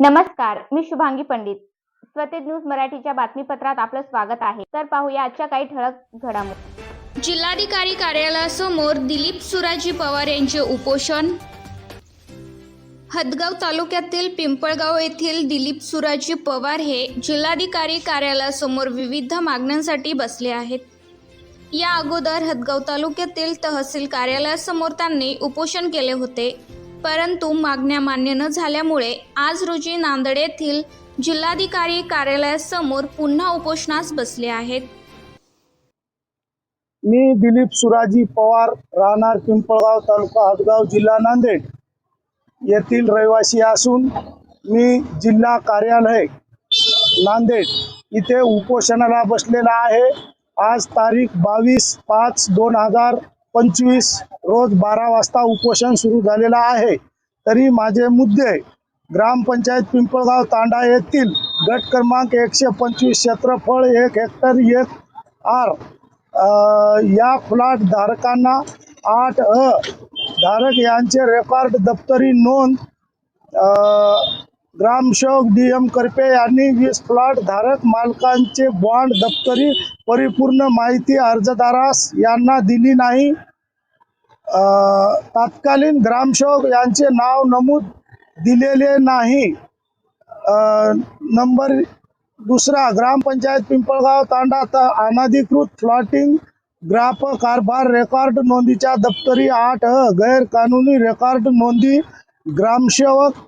नमस्कार मी शुभांगी पंडित. स्वतेज न्यूज मराठीच्या बातमीपत्रात आपलं स्वागत आहे. तर पाहूया आजच्या काही ठळक घडामोडी. जिल्हाधिकारी कार्यालयासमोर दिलीप सुराजी पवार यांचे उपोषण. हदगाव तालुक्यातील पिंपळगाव येथील दिलीप सुराजी पवार हे जिल्हाधिकारी कार्यालयासमोर विविध मागण्यांसाठी बसले आहेत. या अगोदर हदगाव तालुक्यातील तहसील कार्यालयासमोर त्यांनी उपोषण केले होते. परंतु मागण्या मान्य न झाल्यामुळे आज रोजी नांदेड येथील जिल्हाधिकारी कार्यालयासमोर पुन्हा उपोषणास बसले आहेत. मी दिलीप सुराजी पवार राहणार पिंपळगाव तालुका हदगाव जिल्हा नांदेड येथील रहिवासी असून मी जिल्हा कार्यालय नांदेड इथे उपोषणाला बसलेला आहे. आज तारीख बावीस पाच दोन हजार पंचवीस रोज बारा वाजता उपोषण सुरू झालेलं आहे. तरी माझे मुद्दे ग्रामपंचायत पिंपळगाव तांडा येथील गट क्रमांक एकशे पंचवीस क्षेत्रफळ एक हेक्टर एक आर या फ्लॅट धारकांना आठ अ धारक यांचे रेकॉर्ड दप्तरी नोंद ग्रामसेवक डी एम करपे यांनी वीस प्लॉट धारक मालकांचे बॉन्ड दप्तरी परिपूर्ण माहिती अर्जदारास यांना दिली नाही. तत्कालीन तात्कालीन ग्रामसेवक यांचे नाव नमूद दिलेले नाही. नंबर दुसरा ग्रामपंचायत पिंपळगाव तांडा त अनधिकृत फ्लॉटिंग ग्राफ कारभार रेकॉर्ड नोंदीच्या दप्तरी आठ गैरकानूनी रेकॉर्ड नोंदी ग्रामसेवक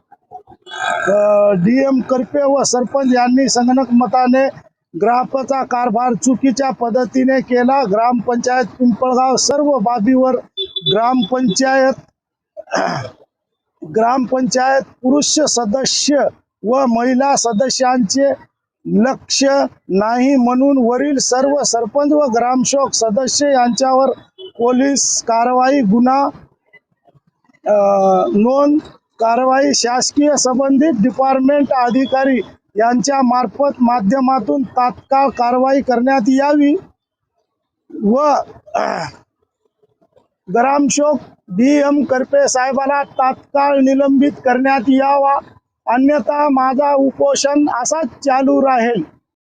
डी एम करपे व सरपंच यांनी संगणक मताने ग्राहकाचा कारभार चुकीच्या पद्धतीने केला. ग्रामपंचायत पिंपळगाव सर्व बाबीवर ग्रामपंचायत ग्रामपंचायत पुरुष सदस्य व महिला सदस्यांचे लक्ष नाही म्हणून वरील सर्व सरपंच व ग्रामसेवक सदस्य यांच्यावर पोलीस कारवाई गुन्हा नोंद कारवाई शासकीय संबंधित डिपार्टमेंट अधिकारी यांच्या मार्फत माध्यमातून तात्काळ कारवाई करण्यात यावी व ग्रामशोक डी एम करपे साहेबाला तात्काळ निलंबित करण्यात यावा. अन्यथा माझा उपोषण असाच चालू राहील.